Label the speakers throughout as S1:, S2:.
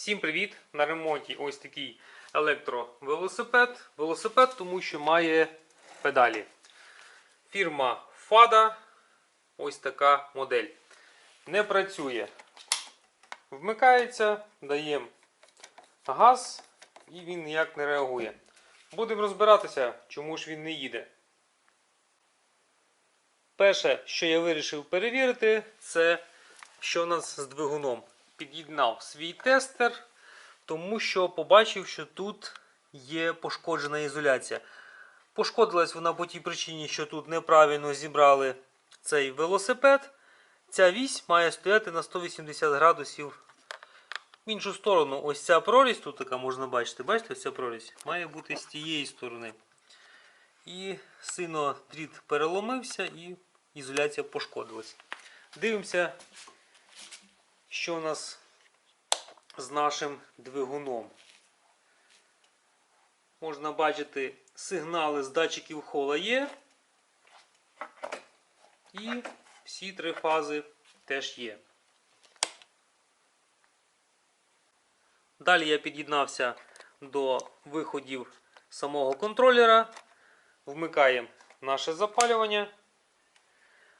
S1: Всім привіт! На ремонті ось такий електровелосипед. Велосипед, тому що має педалі. Фірма FADA. Ось така модель. Не працює. Вмикається, даємо газ і він ніяк не реагує. Будемо розбиратися, чому ж він не їде. Перше, що я вирішив перевірити, це що у нас з двигуном. Під'єднав свій тестер, тому що побачив, що тут є пошкоджена ізоляція. Пошкодилась вона по тій причині, що тут неправильно зібрали цей велосипед. Ця вісь має стояти на 180 градусів в іншу сторону. Ось ця прорізь, тут така можна бачити. Бачите, ось ця прорізь має бути з тієї сторони. І сильно дріт переломився і ізоляція пошкодилась. Дивимося, що у нас з нашим двигуном. Можна бачити, сигнали з датчиків хола є. І всі три фази теж є. Далі я під'єднався до виходів самого контролера. Вмикаємо наше запалювання.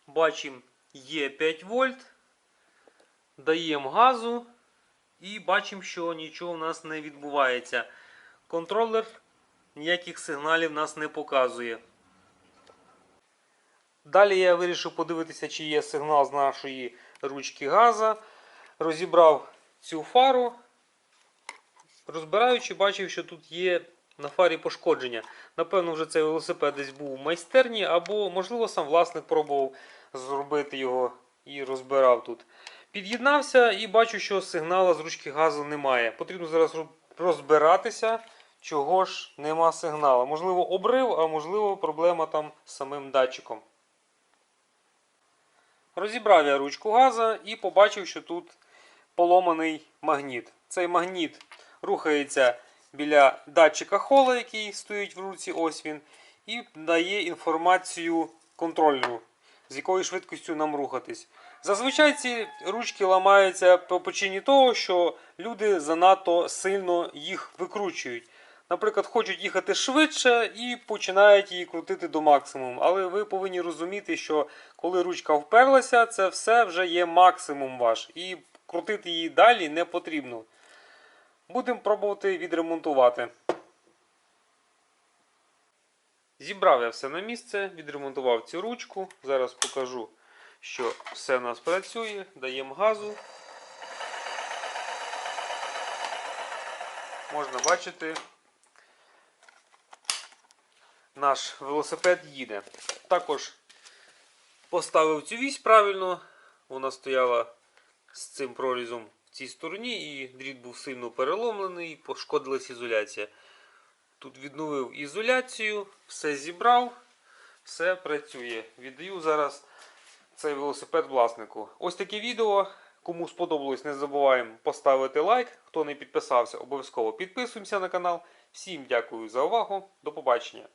S1: Бачимо є 5 вольт. Даємо газу і бачимо, що нічого в нас не відбувається. Контролер ніяких сигналів нас не показує. Далі я вирішив подивитися, чи є сигнал з нашої ручки газа. Розібрав цю фару. Розбираючи, бачив, що тут є на фарі пошкодження. Напевно, вже цей велосипед десь був в майстерні, або, можливо, сам власник пробував зробити його і розбирав тут. Під'єднався і бачу, що сигналу з ручки газу немає. Потрібно зараз розбиратися, чого ж нема сигналу. Можливо, обрив, а можливо, проблема там з самим датчиком. Розібрав я ручку газа і побачив, що тут поломаний магніт. Цей магніт рухається біля датчика хола, який стоїть в руці, ось він, і дає інформацію контролеру, з якою швидкістю нам рухатись. Зазвичай ці ручки ламаються по причині того, що люди занадто сильно їх викручують. Наприклад, хочуть їхати швидше і починають її крутити до максимуму. Але ви повинні розуміти, що коли ручка вперлася, це все вже є максимум ваш. І крутити її далі не потрібно. Будемо пробувати відремонтувати. Зібрав я все на місце, відремонтував цю ручку. Зараз покажу, що все в нас працює. Даємо газу. Можна бачити, наш велосипед їде. Також поставив цю вісь правильно. Вона стояла з цим прорізом в цій стороні, і дріт був сильно переломлений, пошкодилась ізоляція. Тут відновив ізоляцію, все зібрав, все працює. Віддаю зараз цей велосипед власнику. Ось таке відео. Кому сподобалось, не забуваємо поставити лайк. Хто не підписався, обов'язково підписуємося на канал. Всім дякую за увагу. До побачення.